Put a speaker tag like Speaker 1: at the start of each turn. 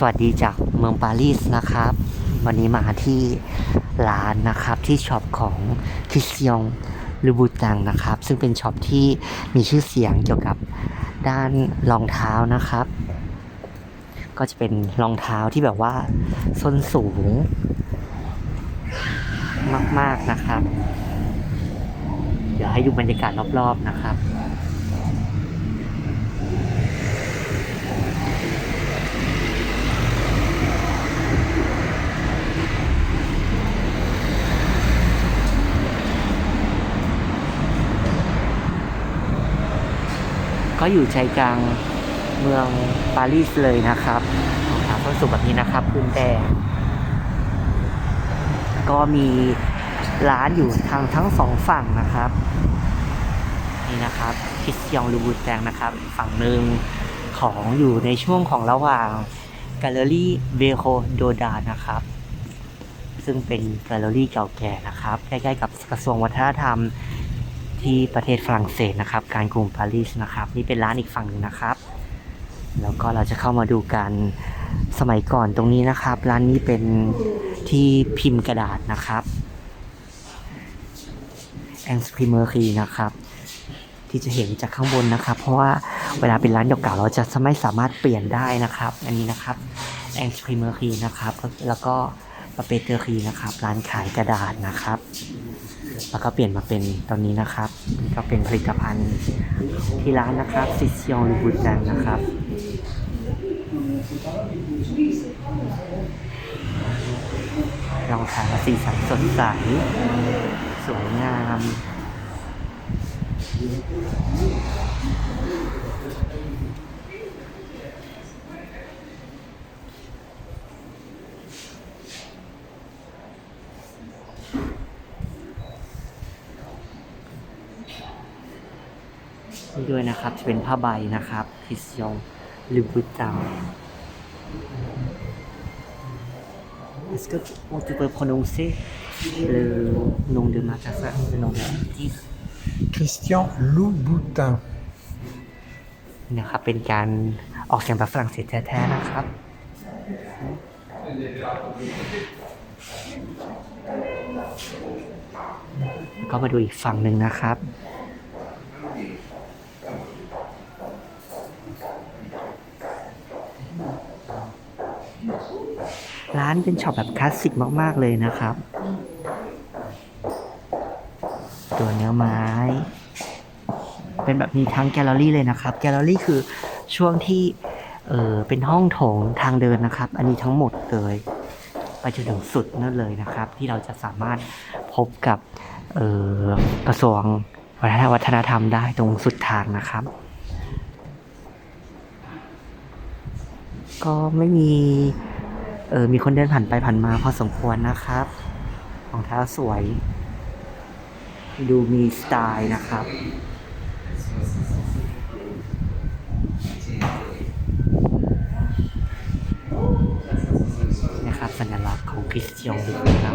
Speaker 1: สวัสดีจากเมืองปารีสนะครับ วันนี้มาที่ร้านนะครับที่ช็อปของคิสยองลูบูตังนะครับ ซึ่งเป็นช็อปที่มีชื่อเสียงเกี่ยวกับด้านรองเท้านะครับ ก็จะเป็นรองเท้าที่แบบว่าส้นสูง มากๆนะครับ เดี๋ยวให้ดูบรรยากาศรอบๆนะครับ ก็อยู่ใจกลางเมืองปารีสเลยนะครับรองเท้าส้นสูงแบบนี้นะครับพื้นแดงก็มีร้านอยู่ทางทั้งสองฝั่งนะครับ นี่นะครับคิสยองลูบูแตงนะครับ ฝั่งหนึ่งของอยู่ในช่วงของระหว่างแกลเลอรี่เบโคโดดานะครับ ซึ่งเป็นแกลเลอรี่เก่าแก่นะครับ ใกล้ๆกับกระทรวงวัฒนธรรม ที่ประเทศฝรั่งเศสนะครับ การกรุงปารีสนะครับ นี่เป็นร้านอีกฝั่งหนึ่งนะครับ แล้วก็เราจะเข้ามาดูกันสมัยก่อนตรงนี้นะครับ ร้านนี้เป็นที่พิมพ์กระดาษนะครับแองสพรีเมอร์คีนะครับ ที่จะเห็นจากข้างบนนะครับ เพราะว่าเวลาเป็นร้านเก่าๆเราจะไม่สามารถเปลี่ยนได้นะครับ อันนี้นะครับแองสพรีเมอร์คีนะครับแล้วก็ปาเปเตอรีนะครับ ร้านขายกระดาษนะครับ แล้วก็เปลี่ยนมาเป็นตอนนี้นะครับนี่ก็เป็นผลิตภัณฑ์ที่ร้านนะครับซิซยองลูบูดันนะครับรองเท้าสีสันสดใส สวยงาม นี่ด้วยนะครับ จะเป็นผ้าใบนะครับพิซยองลูบูตัง Est-ce que on tu peux prononcer le nom de magasin, le nom de l'artiste
Speaker 2: Christian Louboutin.
Speaker 1: นะครับเป็นการออกเสียงแบบฝรั่งเศสแท้ๆนะครับก็มาดูอีกฝั่งหนึ่งนะครับ ร้านเป็นช็อปแบบคลาสสิกมาก ๆ เลยนะครับ ตัวเนื้อไม้ เป็นแบบมีทั้งแกลเลอรี่เลยนะครับ แกลเลอรี่คือช่วงที่เออเป็นห้องโถงทางเดินนะครับ อันนี้ทั้งหมดเลย ไปจนถึงสุดนั่นเลยนะครับ ที่เราจะสามารถพบกับเออกระทรวงวัฒนธรรมได้ตรงสุดทางนะครับ ก็ไม่มี เออ มีคนเดินผ่านไปผ่านมาพอสมควรนะครับรองเท้าสวย ดูมีสไตล์นะครับ นะครับสัญลักษณ์ของคริสเตียนนะครับ